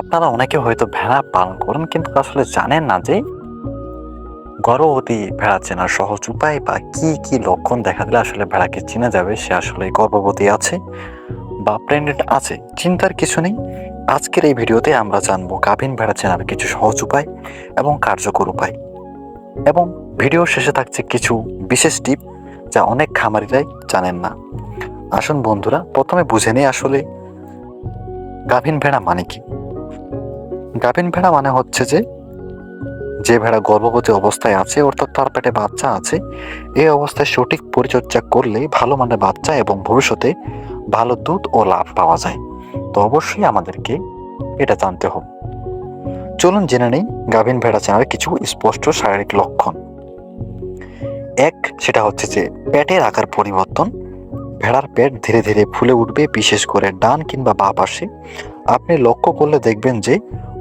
আপনারা অনেকে হয়তো ভেড়া পালন করেন, কিন্তু আসলে জানেন না যে গর্ভবতী ভেড়া চেনার সহজ উপায় বা কি কি লক্ষণ দেখা দিলে আসলে ভেড়াকে চেনা যাবে, সে আসলে গর্ভবতী আছে বা প্রেগনেন্ট আছে, চিন্তার কিছু নেই। আজকের এই ভিডিওতে আমরা জানব গাভীন ভেড়া চেনার কিছু সহজ উপায় এবং কার্যকর উপায়। এবং ভিডিও শেষে থাকছে কিছু বিশেষ টিপ যা অনেক খামারিরাই জানেন না। আসুন বন্ধুরা, প্রথমে বুঝে নিই আসলে গাভীন ভেড়া মানে কি। গাভীন ভেড়া মানে হচ্ছে যে যে ভেড়া গর্ভবতী অবস্থায় আছে, অর্থাৎ তার পেটে বাচ্চা আছে, এই অবস্থায় সঠিক পরিচর্যা করলে ভালো মানের বাচ্চা এবং ভবিষ্যতে ভালো দুধ ও লাভ পাওয়া যায়। তো অবশ্যই আমাদেরকে এটা জানতে হবে। চলুন জেনে নেই গাভিন ভেড়া চেনার কিছু স্পষ্ট শারীরিক লক্ষণ। এক, সেটা হচ্ছে যে পেটের আকার পরিবর্তন। ভেড়ার পেট ধীরে ধীরে ফুলে উঠবে, বিশেষ করে ডান কিংবা বাঁ পাশে। আপনি লক্ষ্য করলে দেখবেন যে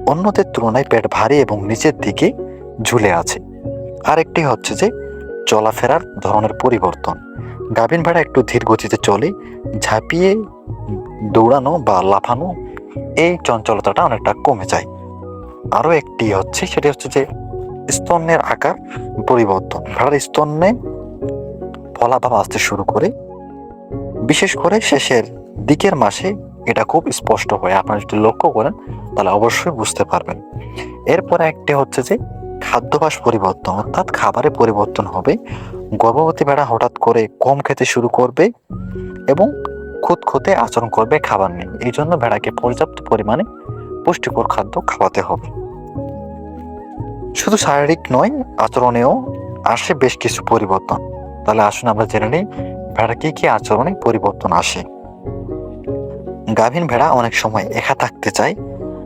অন্যদের তুলনায় পেট ভারী এবং নিচের দিকে ঝুলে আছে। আরেকটি হচ্ছে যে, চলাফেরার ধরনের পরিবর্তন। গাভীন ভেড়া একটু ধীর গতিতে চলে, ঝাঁপিয়ে দৌড়ানো বা লাফানো, এই চঞ্চলতাটা অনেকটা কমে যায়। আরও একটি হচ্ছে, সেটি হচ্ছে যে, স্তন্যের আকার পরিবর্তন। ভেড়ার স্তনে ফলাভাব আসতে শুরু করে। বিশেষ করে শেষের দিকের মাসে এটা খুব স্পষ্ট হয়। আপনারা যদি লক্ষ্য করেন তাহলে অবশ্যই বুঝতে পারবেন। এরপরে একটি হচ্ছে যে খাদ্যাভ্যাস পরিবর্তন, অর্থাৎ খাবারে পরিবর্তন হবে। গর্ভবতী ভেড়া হঠাৎ করে কম খেতে শুরু করবে এবং খুঁতখুঁতে আচরণ করবে খাবার নিয়ে। এই জন্য ভেড়াকে পর্যাপ্ত পরিমাণে পুষ্টিকর খাদ্য খাওয়াতে হবে। শুধু শারীরিক নয়, আচরণেও আসে বেশ কিছু পরিবর্তন। তাহলে আসুন আমরা জেনে নিই ভেড়া কি কি আচরণে পরিবর্তন আসে। গাভীন ভেড়া অনেক সময় একা থাকতে চায়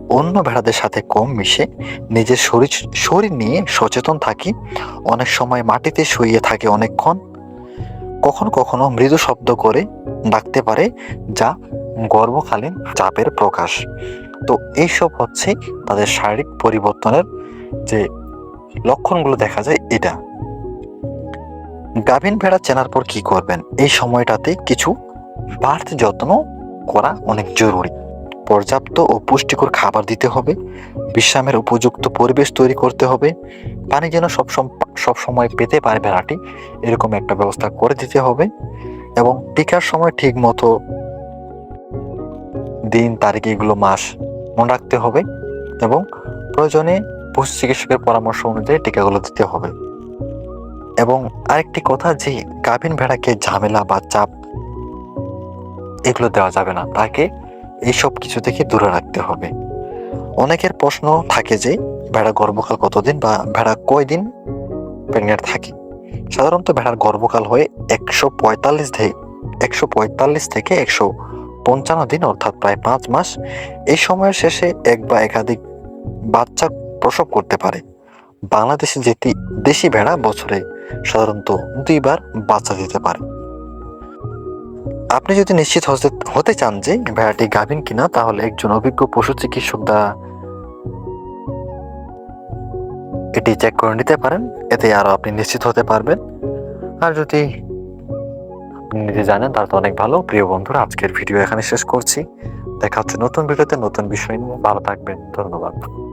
অন্য ভেড়াদের সাথে কম মিশে নিজের শরীর শরীর নিয়ে সচেতন থাকি। অনেক সময় মাটিতে শুয়ে থাকে অনেকক্ষণ। কখনো কখনো মৃদু শব্দ করে ডাকতে পারে, যা গর্ভকালীন চাপের প্রকাশ। তো এইসব হচ্ছে তাদের শারীরিক পরিবর্তনের যে লক্ষণগুলো দেখা যায় এটা। গাভীন ভেড়া চেনার পর কি করবেন? এই সময়টাতে কিছু বাড়তি যত্ন করা অনেক জরুরি। পর্যাপ্ত ও পুষ্টিকর খাবার দিতে হবে, বিশ্রামের উপযুক্ত পরিবেশ তৈরি করতে হবে, পানি যেন সব সব সময় পেতে পারে ভেড়াটি এরকম একটা ব্যবস্থা করে দিতে হবে এবং টিকার সময় ঠিক মতো দিন, তারিখ এগুলো মাস মনে রাখতে হবে এবং প্রয়োজনে পশু চিকিৎসকের পরামর্শ অনুযায়ী টিকাগুলো দিতে হবে। এবং আরেকটি কথা যে গাভীন ভেড়াকে ঝামেলা বা চাপ এগুলো দেওয়া যাবে না, তাকে এইসব কিছু থেকে দূরে রাখতে হবে। অনেকের প্রশ্ন থাকে যে ভেড়া গর্ভকাল কতদিন বা ভেড়া কয়দিন প্রেগনেন্ট থাকে? সাধারণত ভেড়ার গর্ভকাল হয়ে একশো পঁয়তাল্লিশ থেকে একশো পঁয়তাল্লিশ থেকে একশো পঞ্চান্ন দিন, অর্থাৎ প্রায় পাঁচ মাস। এই সময়ের শেষে এক বা একাধিক বাচ্চা প্রসব করতে পারে। বাংলাদেশে যেটি দেশি ভেড়া বছরে সাধারণত দুইবার বাচ্চা দিতে পারে। আপনি যদি নিশ্চিত হতে চান যে ভেড়াটি গাভীন কিনা, তাহলে একজন অভিজ্ঞ পশু চিকিৎসক দ্বারা এটি চেক করে নিতে পারেন। এতে আরও আপনি নিশ্চিত হতে পারবেন। আর যদি আপনি নিজে জানেন, তাহলে তো অনেক ভালো। প্রিয় বন্ধুরা, আজকের ভিডিও এখানে শেষ করছি। দেখা হচ্ছে নতুন ভিডিওতে নতুন বিষয় নিয়ে। ভালো থাকবেন। ধন্যবাদ।